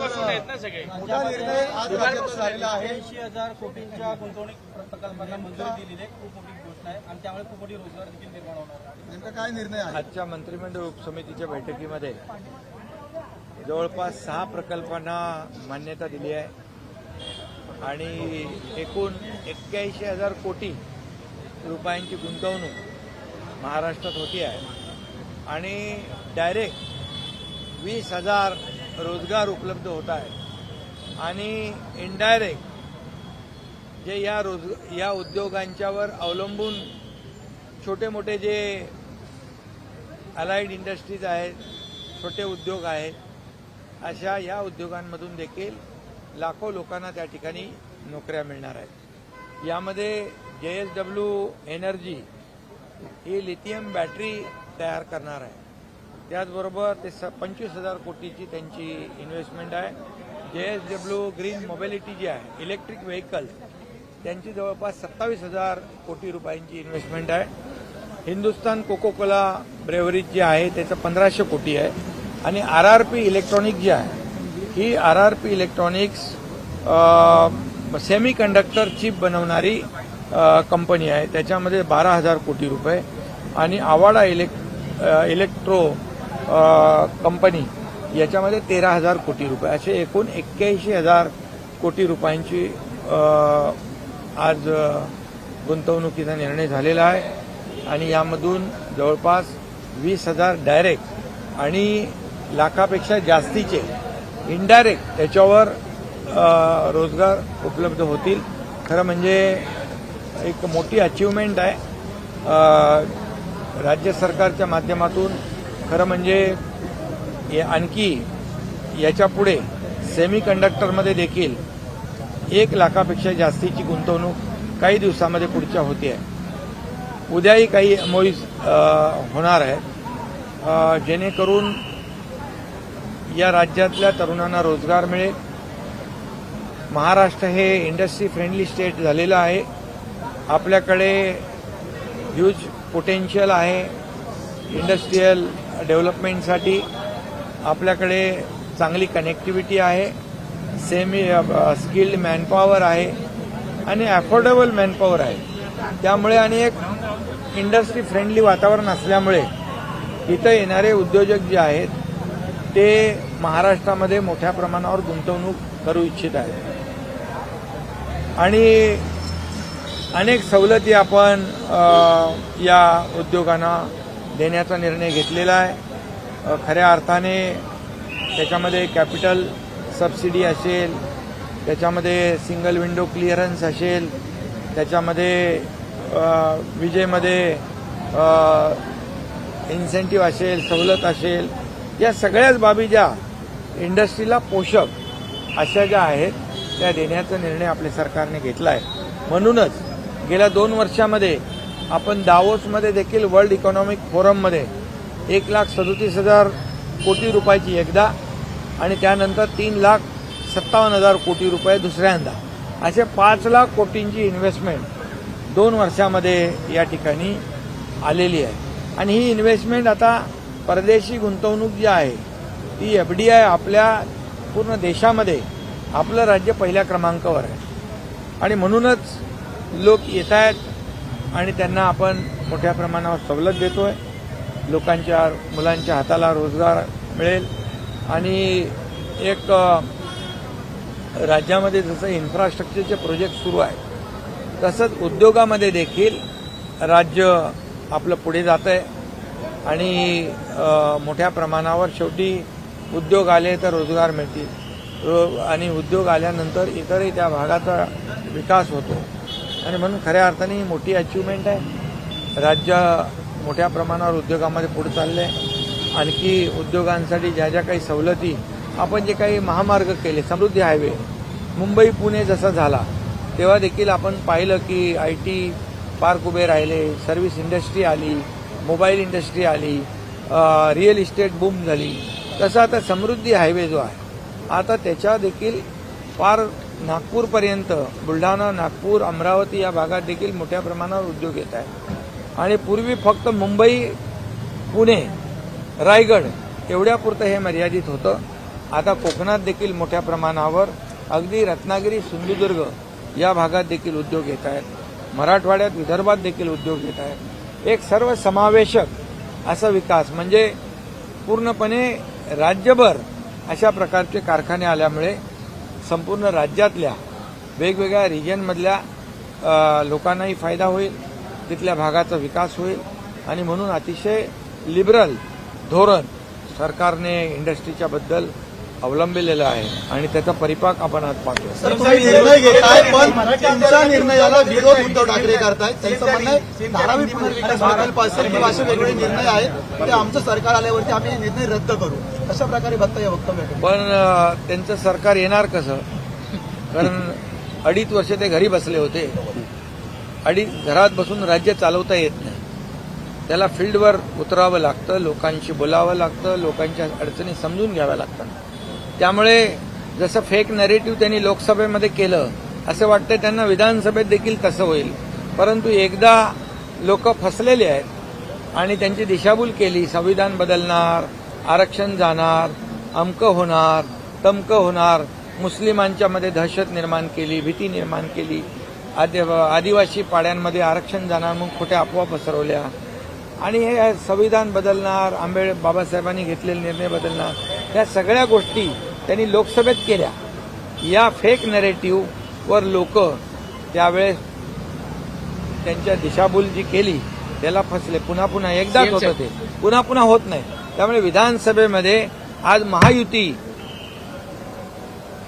आहेत ना सगळे? मोठा निर्णय आज राज्यात झालेला आहे? ऐंशी हजार कोटींच्या गुंतवणूक प्रकल्पांना मंजुरी दिलेली आहे. खूप मोठी गोष्ट आहे. आणि त्यामुळे खूप मोठी रोजगार देखील निर्माण होणार आहे. नेमका काय निर्णय आहे? आजच्या मंत्रिमंडळ उपसमितीच्या बैठकीमध्ये जवळपास सहा प्रकल्पांना मान्यता दिली आहे. आणि एकूण एक्क्याऐंशी हजार कोटी रुपयांची गुंतवणूक महाराष्ट्रात होती आहे. आणि डायरेक्ट वीस हजार रोजगार उपलब्ध होत आहे. आणि इनडायरेक्ट जे या रोज या उद्योगांच्यावर अवलंबून छोटे मोठे जे अलाइड इंडस्ट्रीज आहेत छोटे उद्योग आहेत अशा या उद्योगांमधून देखील लाखो लोकांना त्या ठिकाणी नोकऱ्या मिळणार आहेत. यामध्ये जे एस डब्ल्यू एनर्जी ही लिथियम बॅटरी तयार करणार आहे. त्याचबरोबर ते स पंचवीस हजार कोटीची त्यांची इन्व्हेस्टमेंट आहे. J S W green mobility जी आहे इलेक्ट्रिक व्हेकल्स त्यांची जवळपास सत्तावीस हजार कोटी रुपयांची इन्व्हेस्टमेंट आहे. हिंदुस्तान कोकोकोला ब्रेवरीज जी आहे त्याचं पंधराशे कोटी आहे. आणि आर आर पी इलेक्ट्रॉनिक जी आहे ही R R P electronics semiconductor chip बनवणारी कंपनी आहे. त्याच्यामध्ये बारा हजार कोटी रुपये. आणि आवाडा इलेक् इलेक्ट्रो कंपनी याच्यामध्ये तेरा हजार कोटी रुपये असे एकूण एक्क्याऐंशी हजार कोटी रुपयांची आज गुंतवणुकीचा निर्णय झालेला आहे. आणि यामधून जवळपास वीस हजार डायरेक्ट आणि लाखापेक्षा जास्तीचे इनडायरेक्ट त्याच्यावर रोजगार उपलब्ध होतील. खरं म्हणजे एक मोठी अचिव्हमेंट आहे. राज्य सरकारच्या माध्यमातून खरं म्हणजे आणखी याच्यापुढे सेमी कंडक्टरमध्ये देखील एक लाखापेक्षा जास्तीची गुंतवणूक काही दिवसामध्ये पुढच्या होते आहे. उद्याही काही मोहीज होणार आहे. जेणेकरून या राज्यातल्या तरुणांना रोजगार मिळेल. महाराष्ट्र हे इंडस्ट्री फ्रेंडली स्टेट झालेलं आहे. आपल्याकडे ह्यूज पोटेन्शियल आहे. इंडस्ट्रीयल डेव्हलपमेंटसाठी आपल्याकडे चांगली कनेक्टिव्हिटी आहे सेमी स्किल्ड मॅनपॉवर आहे आणि अफोर्डेबल मॅनपॉवर आहे. त्यामुळे आणि एक इंडस्ट्री फ्रेंडली वातावरण असल्यामुळे इथं येणारे उद्योजक जे आहेत ते महाराष्ट्रामध्ये मोठ्या प्रमाणावर गुंतवणूक करू इच्छित आहेत. आणि अनेक सवलती आपण या उद्योगांना देण्याचा निर्णय घेतलेला आहे. खऱ्या अर्थाने त्याच्यामध्ये कॅपिटल सबसिडी असेल त्याच्यामध्ये सिंगल विंडो क्लिअरन्स असेल त्याच्यामध्ये विजेमध्ये इन्सेंटिव्ह असेल सवलत असेल या सगळ्याच बाबी ज्या इंडस्ट्रीला पोषक अशा ज्या आहेत त्या देण्याचा निर्णय आपल्या सरकारने घेतला आहे म्हणूनच गेल्या दोन वर्षामध्ये आपण दावोसमध्ये देखील वर्ल्ड इकॉनॉमिक फोरममध्ये एक लाख सदोतीस हजार कोटी रुपयाची एकदा आणि त्यानंतर तीन लाख सत्तावन्न हजार कोटी रुपये दुसऱ्यांदा. असे पाच लाख कोटींची इन्व्हेस्टमेंट दोन वर्षामध्ये या ठिकाणी आलेली आहे. आणि ही इन्व्हेस्टमेंट आता परदेशी गुंतवणूक जी आहे ती एफ डी आय आपल्या पूर्ण देशामध्ये आपलं राज्य पहिल्या क्रमांकावर आहे. आणि म्हणूनच लोक येत आहेत आणि त्यांना आपण मोठ्या प्रमाणावर सवलत देतोय. लोकांच्या मुलांच्या हाताला रोजगार मिळेल. आणि एक राज्यामध्ये जसं इन्फ्रास्ट्रक्चरचे प्रोजेक्ट सुरू आहे तसंच उद्योगामध्ये देखील राज्य आपलं पुढे जात आहे आणि मोठ्या प्रमाणावर शेवटी उद्योग आले तर रोजगार मिळतील. रो- आणि उद्योग आल्यानंतर इतरही त्या भागाचा विकास होतो. आणि म्हणून खऱ्या अर्थाने ही मोठी अचिव्हमेंट आहे. राज्य मोठ्या प्रमाणावर उद्योगामध्ये पुढे चाललं आहे आणखी उद्योगांसाठी ज्या ज्या काही सवलती आपण जे काही महामार्ग केले समृद्धी हायवे मुंबई पुणे जसा झाला तेव्हा देखील आपण पाहिलं की आय टी पार्क उभे राहिले सर्व्हिस इंडस्ट्री आली मोबाईल इंडस्ट्री आली रिअल इस्टेट बूम झाली. तसं आता समृद्धी हायवे जो आहे आता त्याच्या देखील फार नागपूरपर्यंत बुलढाणा नागपूर अमरावती या भागात देखील मोठ्या प्रमाणावर उद्योग येत आहेत. आणि पूर्वी फक्त मुंबई पुणे रायगड एवढ्यापुरतं हे मर्यादित होतं. आता कोकणात देखील मोठ्या प्रमाणावर अगदी रत्नागिरी सिंधुदुर्ग या भागात देखील उद्योग येत आहेत. मराठवाड्यात विदर्भात देखील उद्योग येत आहेत. एक सर्व समावेशक असा विकास म्हणजे पूर्णपणे राज्यभर अशा प्रकारचे कारखाने आल्यामुळे संपूर्ण राज्यातल्या वेगवेगळ्या रिजनमधल्या लोकांनाही फायदा होईल तिथल्या भागाचा विकास होईल आणि म्हणून अतिशय लिबरल धोरण सरकारने इंडस्ट्रीच्या बद्दल अवलंबिलेलं आहे आणि त्याचा परिपाक आपण आज पाहतो निर्णय घेताय पण तुमच्या निर्णयाला विरोध उद्धव ठाकरे करतायत त्यांचं म्हणणं आहे धारावी पुनर्विकास प्रकल्प असेल किंवा असे वेगवेगळे निर्णय आहेत ते आमचं सरकार आल्यावरती आम्ही हे निर्णय रद्द करू. अशा प्रकारे बघता या वक्तव्य. पण त्यांचं सरकार येणार कसं? कारण अडीच वर्ष ते घरी बसले होते. अडीच घरात बसून राज्य चालवता येत नाही. त्याला फील्डवर उतरावं लागतं लोकांशी बोलावं लागतं लोकांच्या अडचणी समजून घ्याव्या लागतात. त्यामुळे जसं फेक नरेटिव्ह त्यांनी लोकसभेमध्ये केलं असं वाटतं त्यांना विधानसभेत देखील तसं होईल. परंतु एकदा लोक फसलेले आहेत आणि त्यांची दिशाभूल केली संविधान बदलणार आरक्षण जाणार अमकं होणार तमकं होणार मुस्लिमांच्या मध्ये दहशत निर्माण केली भीती निर्माण केली आदि आदिवासी पाड्यांमध्ये आरक्षण जाणार मग खोट्या अफवा पसरवल्या. आणि हे संविधान बदलणार आंबेड बाबासाहेबांनी घेतलेले निर्णय बदलणार या सगळ्या गोष्टी त्यांनी लोकसभेत केल्या. या फेक नरेटिव्हवर लोक त्यावेळेस त्यांच्या दिशाभूल जी केली त्याला फसले. पुन्हा पुन्हा एकदाच होतं ते. पुन्हा पुन्हा होत नाही. त्यामुळे विधानसभेमध्ये आज महायुती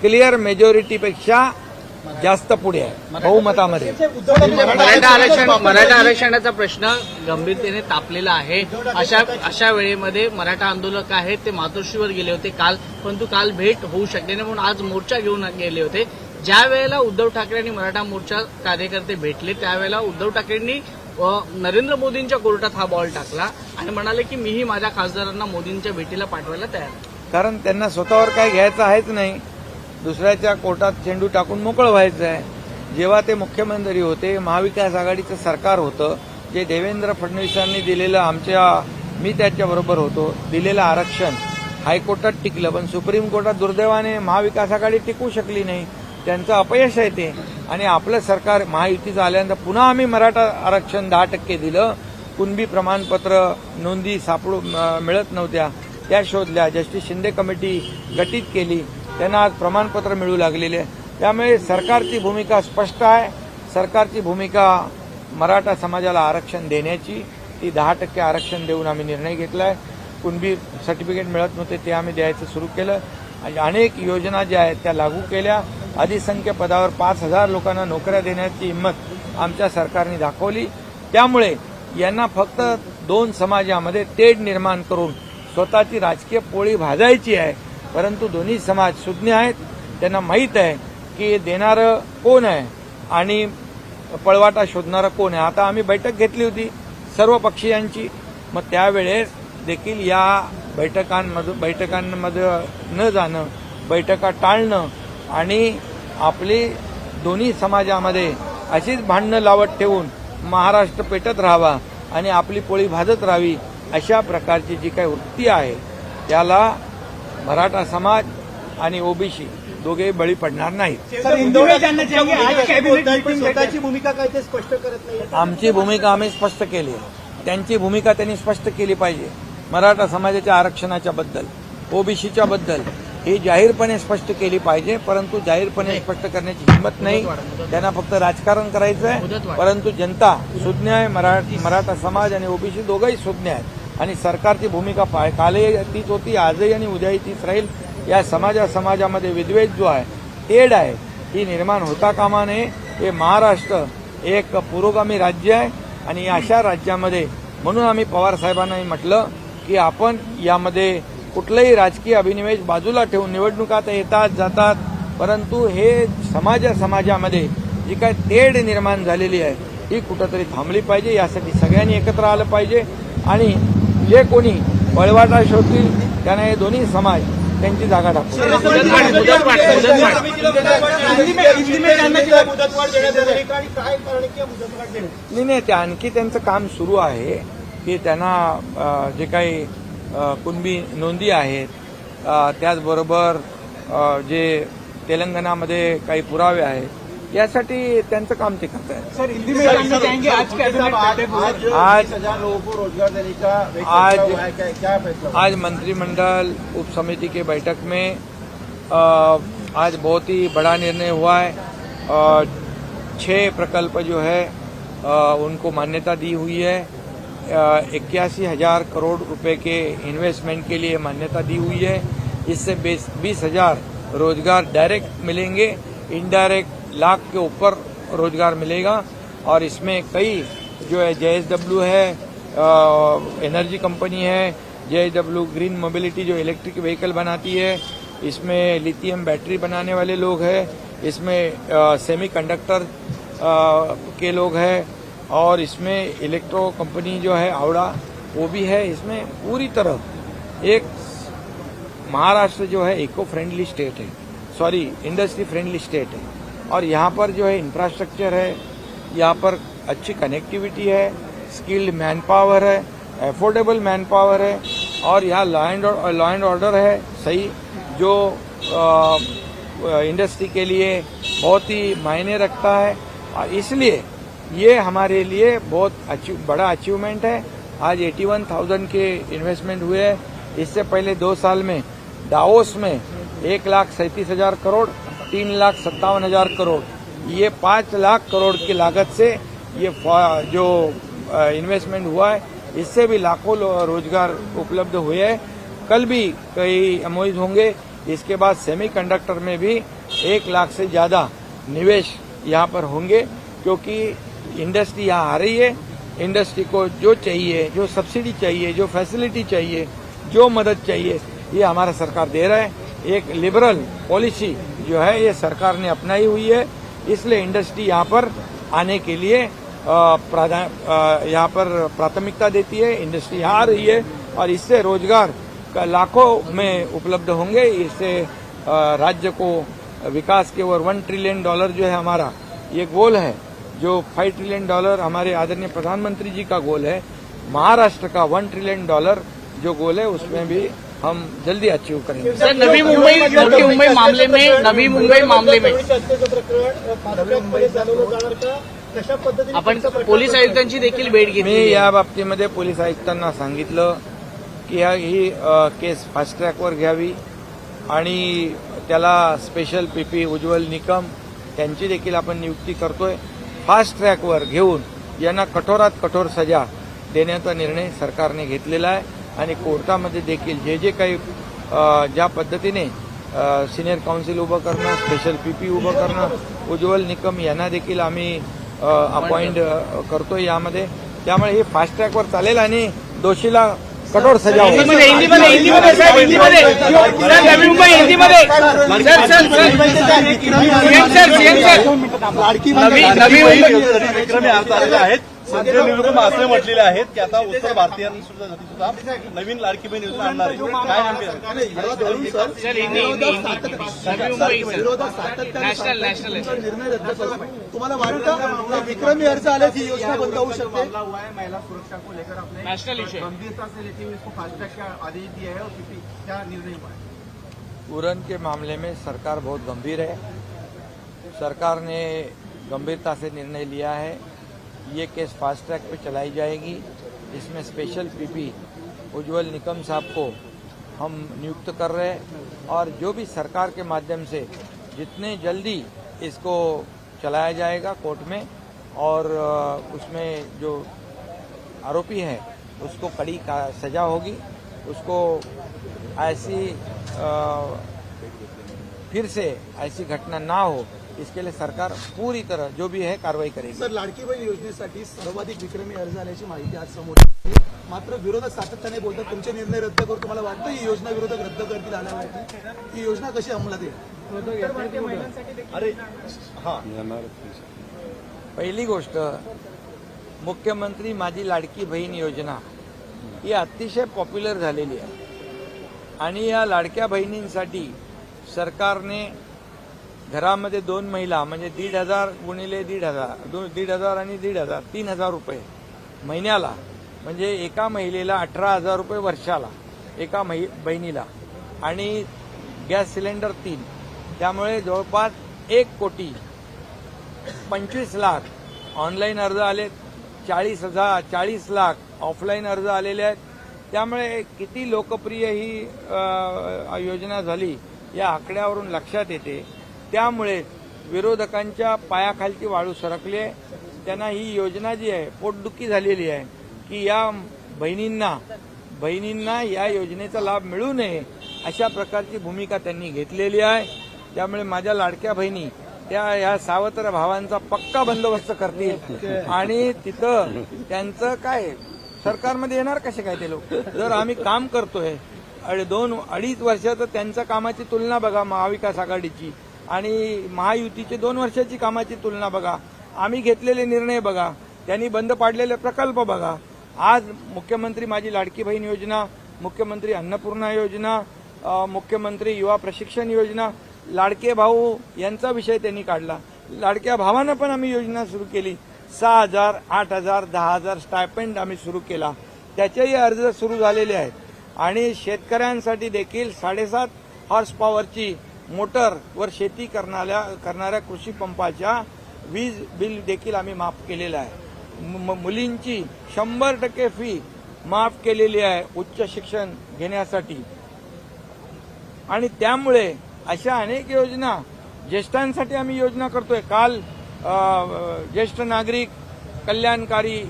क्लिअर मेजॉरिटीपेक्षा जास्त पुढे आहे बहुमतामध्ये. मराठा आरक्षण मराठा आरक्षणाचा प्रश्न गंभीरतेने तापलेला आहे. अशा अशा वेळेमध्ये मराठा आंदोलक आहेत ते मातोश्रीवर गेले होते काल परंतु काल भेट होऊ शकली नाही म्हणून आज मोर्चा घेऊन गेले होते. ज्या वेळेला उद्धव ठाकरे आणि मराठा मोर्चा कार्यकर्ते भेटले त्यावेळेला उद्धव ठाकरेंनी नरेंद्र मोदींच्या कोर्टात हा बॉल टाकला आणि म्हणाले की मीही माझ्या खासदारांना मोदींच्या भेटीला पाठवायला तयार आहे. कारण त्यांना स्वतःवर काय घ्यायचं आहेच नाही. दुसऱ्याच्या कोर्टात चेंडू टाकून मोकळं व्हायचं आहे. जेव्हा ते मुख्यमंत्री होते महाविकास आघाडीचं सरकार होतं जे देवेंद्र फडणवीसांनी दिलेलं आमच्या मी त्याच्याबरोबर होतो दिलेलं आरक्षण हायकोर्टात टिकलं पण सुप्रीम कोर्टात दुर्दैवाने महाविकास आघाडी टिकू शकली नाही. त्यांचं अपयश आहे ते. आणि आपलं सरकार महायुतीचं आल्यानंतर पुन्हा आम्ही मराठा आरक्षण दहा टक्के दिलं. कुणबी प्रमाणपत्र नोंदी सापडू मिळत नव्हत्या. त्या शोधल्या. जस्टिस शिंदे कमिटी गठीत केली. त्यांना आज प्रमाणपत्र मिळू लागलेले आहे. त्यामुळे सरकारची भूमिका स्पष्ट आहे. सरकारची भूमिका मराठा समाजाला आरक्षण देण्याची ती दहा टक्के आरक्षण देऊन आम्ही निर्णय घेतला आहे कुणबी सर्टिफिकेट मिळत नव्हते ते आम्ही द्यायचं सुरू केलं. आणि अनेक योजना ज्या आहेत त्या लागू केल्या. अधिसंख्य पदावर पाच हजार लोकांना नोकऱ्या देण्याची हिंमत आमच्या सरकारने दाखवली. त्यामुळे यांना फक्त दोन समाजामध्ये तेढ निर्माण करून स्वतःची राजकीय पोळी भाजायची आहे. परंतु दोन्ही समाज सुज्ञ आहेत. त्यांना माहीत आहे की देणारं कोण आहे आणि पळवाटा शोधणारं कोण आहे. आता आम्ही बैठक घेतली होती सर्व पक्षीयांची. मग त्यावेळेस देखील या बैठकांमध्ये बैठकांमध्ये न जाणं बैठका टाळणं आणि आपली दोन्ही समाजामध्ये अशीच भांडणं लावत ठेवून महाराष्ट्र पेटत राहावा आणि आपली पोळी भाजत राहावी अशा प्रकारची जी काही वृत्ती आहे त्याला मराठा समाज आणि ओबीसी दोघेही बळी पडणार नाहीत. सर हिंदोळे जानना चाहेंगे आज कैबिनेट मीटिंग स्वतःची भूमिका काय ते स्पष्ट करत नाही. आमची भूमिका आम्ही स्पष्ट केली आहे. त्यांची भूमिका त्यांनी स्पष्ट केली पाहिजे. मराठा समाजाच्या आरक्षणाच्या बद्दल ओबीसीच्या बद्दल ही जाहीरपणे स्पष्ट केली पाहिजे परंतु जाहीरपणे स्पष्ट करण्याची हिंमत नाही. त्यांना फक्त राजकारण करायचं आहे परंतु जनता सुज्ञ आहे. मराठी मराठा समाज आणि ओबीसी दोघंही सुज्ञ आहेत. आणि सरकारची भूमिका पाय कालही तीच होती आजही आणि उद्याही तीच राहील. या समाजा समाजामध्ये विद्वेष जो आहे तेढ आहे ही निर्माण होता कामा नये. हे महाराष्ट्र एक पुरोगामी राज्य आहे आणि अशा राज्यामध्ये म्हणून आम्ही पवारसाहेबांनाही म्हटलं की आपण यामध्ये कुठलंही राजकीय अभिनिवेश बाजूला ठेवून निवडणुका तर येतात जातात परंतु हे समाजा समाजामध्ये जी काय तेढ निर्माण झालेली आहे ही कुठंतरी थांबली पाहिजे यासाठी सगळ्यांनी एकत्र आलं पाहिजे. आणि जे कोणी पळवाटा शोधतील त्यांना हे दोन्ही समाज त्यांची जागा नाही नाही ते आणखी त्यांचं काम सुरू आहे. की त्यांना जे काही कुणबी नोंदी आहेत त्याचबरोबर जे तेलंगणामध्ये काही पुरावे आहेत यासाठी त्यांचं काम ते करत सर हिंदी में जानना चाहेंगे आज कैबिनेट बैठक आज आज- हज़ार लोगों को रोज़गार देने का आज-। क्या, फैसला आज मंत्रिमंडल उप समिति की बैठक में आज बहुत ही बड़ा निर्णय हुआ है। छह प्रकल्प जो है उनको मान्यता दी हुई है। इक्यासी हज़ार करोड़ रुपए के इन्वेस्टमेंट के लिए मान्यता दी हुई है। इससे बीस हज़ार रोज़गार डायरेक्ट मिलेंगे। इनडायरेक्ट लाख के ऊपर रोज़गार मिलेगा और इसमें कई जो है जेएसडब्ल्यू है एनर्जी कंपनी है जेएसडब्ल्यू ग्रीन मोबिलिटी जो इलेक्ट्रिक व्हीकल बनाती है, इसमें लिथियम बैटरी बनाने वाले लोग हैं, इसमें सेमी कंडक्टर के लोग हैं और इसमें इलेक्ट्रो कंपनी जो है आवड़ा वो भी है। इसमें पूरी तरह एक महाराष्ट्र जो है इको फ्रेंडली स्टेट है। सॉरी इंडस्ट्री फ्रेंडली स्टेट है। और यहाँ पर जो है इंफ्रास्ट्रक्चर है यहाँ पर अच्छी कनेक्टिविटी है स्किल्ड मैन पावर है एफोर्डेबल मैन पावर है और यहाँ law and law and order है सही जो इंडस्ट्री के लिए बहुत ही मायने रखता है। और इसलिए ये हमारे लिए बहुत अचीव बड़ा अचीवमेंट है। आज 81,000 के इन्वेस्टमेंट हुए हैं। इससे पहले दो साल में डाओस में एक लाख सैंतीस हज़ार करोड़ तीन लाख सत्तावन हज़ार करोड़। ये पाँच लाख करोड़ की लागत से ये जो इन्वेस्टमेंट हुआ है, इससे भी लाखों रोज़गार उपलब्ध हुए हैं। कल भी कई एमओज होंगे। इसके बाद सेमीकंडक्टर में भी एक लाख से ज़्यादा निवेश यहाँ पर होंगे, क्योंकि इंडस्ट्री यहाँ आ रही है। इंडस्ट्री को जो चाहिए, जो सब्सिडी चाहिए, जो फैसिलिटी चाहिए, जो मदद चाहिए, ये हमारा सरकार दे रहा है। एक लिबरल पॉलिसी जो है, ये सरकार ने अपनाई हुई है। इसलिए इंडस्ट्री यहाँ पर आने के लिए यहाँ पर प्राथमिकता देती है। इंडस्ट्री यहाँ आ रही है और इससे रोज़गार का लाखों में उपलब्ध होंगे। इससे राज्य को विकास के ओर वन ट्रिलियन डॉलर जो है हमारा, ये गोल है। जो फाइव ट्रिलियन डॉलर हमारे आदरणीय प्रधानमंत्री जी का गोल है। महाराष्ट्र का वन ट्रिलियन डॉलर जो गोल है, उसमें भी हम जल्दी अचीव करेंगे। सर नवी मुंबई नवी मुंबई मामले में नवी मुंबई मामले में आपण पोलीस आयुक्तांची देखील भेट मी घेतली या बाबतीमध्ये पोलीस आयुक्तांना सांगितलं की ह्या ही केस फास्ट ट्रॅकवर घ्यावी आणि त्याला स्पेशल पीपी उज्ज्वल निकम त्यांची देखील आपण नियुक्ती करतोय. फास्ट ट्रॅकवर घेऊन यांना कठोरात कठोर सजा देण्याचा निर्णय सरकारने घेतलेला आहे. आणि कोर्टामध्ये देखील जे जे काही ज्या पद्धतीने सिनियर काउन्सिल उभं करणं स्पेशल पीपी उभं करणं उज्ज्वल निकम यांना देखील आम्ही अपॉइंट करतोय यामध्ये. त्यामुळे हे फास्ट ट्रॅकवर चालेल आणि दोषीला कठोर सजा लाडकी आहेत संजय निरुपम असं म्हटलेले आहेत की आता उत्तर भारतीयांनी सुद्धा सुद्धा नवीन लाडकी बहीण योजना आणणार आहे. काय नेमके सर? हिंदी हिंदी हिंदी. नवी मुंबई सर विरोधात सातत्याने नॅशनल नॅशनल आहे. तुमचा सर निर्णय रद्द करू. तुम्हाला वाटतं विक्रमी अर्ज़ योजना बंद होऊ शकते? हुआ है महिला सुरक्षा को लेकर आपने नॅशनल गंभीरता से लेते हुए इसको फास्ट ट्रैक का आदेश दिया है और किसी क्या निर्णय हुआ है। उड़न के मामले में सरकार बहुत गंभीर है। सरकार ने गंभीरता से निर्णय लिया है। ये केस फास्ट ट्रैक पे चलाई जाएगी। इसमें स्पेशल पीपी उज्जवल निकम साहब को हम नियुक्त कर रहे हैं और जो भी सरकार के माध्यम से जितने जल्दी इसको चलाया जाएगा कोर्ट में और उसमें जो आरोपी है, उसको कड़ी का सजा होगी। उसको ऐसी फिर से ऐसी घटना ना हो इसके लिए सरकार पूरी तरह जो भी है कार्रवाई करेगी। सर लाडकी बहीण योजनेसाठी सर्वाधिक विक्रमी अर्ज आल्याची माहिती आज समोर. मात्र विरोधक सातत्याने बोलतात तुमचे निर्णय रद्द करू तुम्हाला वाटतं ही योजना विरोधक रद्द करतील आल्यावरती? ही योजना कशी अंमलात येईल? अरे हा. पहिली गोष्ट मुख्यमंत्री माझी लाडकी बहीण योजना ही अतिशय पॉप्युलर झालेली आहे. आणि या लाडक्या बहिणींसाठी सरकारने घरामध्ये दोन महिला म्हणजे दीड हजार गुणिले दीड हजार दोन दीड हजार आणि दीड हजार तीन हजार रुपये महिन्याला म्हणजे एका महिलेला अठरा हजार रुपये वर्षाला एका महि बहिणीला. आणि गॅस सिलेंडर तीन. त्यामुळे जवळपास एक कोटी पंचवीस लाख ऑनलाईन अर्ज आले चाळीस हजार चाळीस लाख ऑफलाईन अर्ज आलेले आहेत. त्यामुळे किती लोकप्रिय ही योजना झाली या आकड्यावरून लक्षात येते. त्यामुळे विरोधकांच्या पायाखालची वाळू सरकली आहे. त्यांना ही योजना जी आहे पोटदुखी झालेली आहे की या बहिणींना बहिणींना या योजनेचा लाभ मिळू नये अशा प्रकारची भूमिका त्यांनी घेतलेली आहे. त्यामुळे माझ्या लाडक्या बहिणी त्या या सावत्र भावांचा पक्का बंदोबस्त करतील. आणि तिथं त्यांचं काय सरकारमध्ये येणार कसे काय ते लोक? जर आम्ही काम करतोय दोन अडीच वर्षाचं त्यांच्या कामाची तुलना बघा महाविकास आघाडीची. आणि महायुतीचे दोन वर्षाची कामाची तुलना बघा. आम्ही घेतलेले निर्णय बघा. त्यांनी बंद पाडलेले प्रकल्प बघा. आज मुख्यमंत्री माझी लाडकी बहीण योजना मुख्यमंत्री अन्नपूर्णा योजना मुख्यमंत्री युवा प्रशिक्षण योजना लाडके भाऊ यांचा विषय त्यांनी काढला. लाडक्या भावानं पण आम्ही योजना सुरू केली. सहा हजार आठ हजार दहा हजार स्टायपेंड आम्ही सुरू केला. त्याचेही अर्ज सुरू झालेले आहेत. आणि शेतकऱ्यांसाठी देखील साडेसात हॉर्स पॉवरची मोटरवर शेती करणाऱ्या करणाऱ्या कृषी पंपाच्या वीज बिल देखील आम्ही माफ केलेलं आहे. मुलींची शंभर टक्के फी माफ केलेली आहे उच्च शिक्षण घेण्यासाठी. आणि त्यामुळे अशा अनेक योजना ज्येष्ठांसाठी आम्ही योजना करतोय. काल ज्येष्ठ नागरिक कल्याणकारी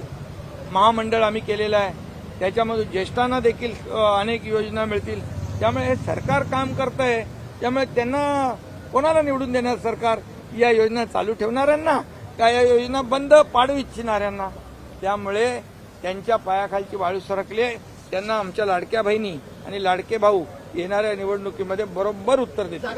महामंडळ आम्ही केलेलं आहे. त्याच्यामधून ज्येष्ठांना देखील अनेक योजना मिळतील. त्यामुळे हे सरकार काम करत आहे त्यामुळे त्यांना कोणाला निवडून देणार सरकार? या योजना चालू ठेवणाऱ्यांना का या योजना बंद पाडू इच्छिणाऱ्यांना? त्यामुळे त्यांच्या पायाखालची वाळू सरकली त्यांना आमच्या लाडक्या बहिणी आणि लाडके भाऊ येणाऱ्या निवडणुकीमध्ये बरोबर उत्तर देतील.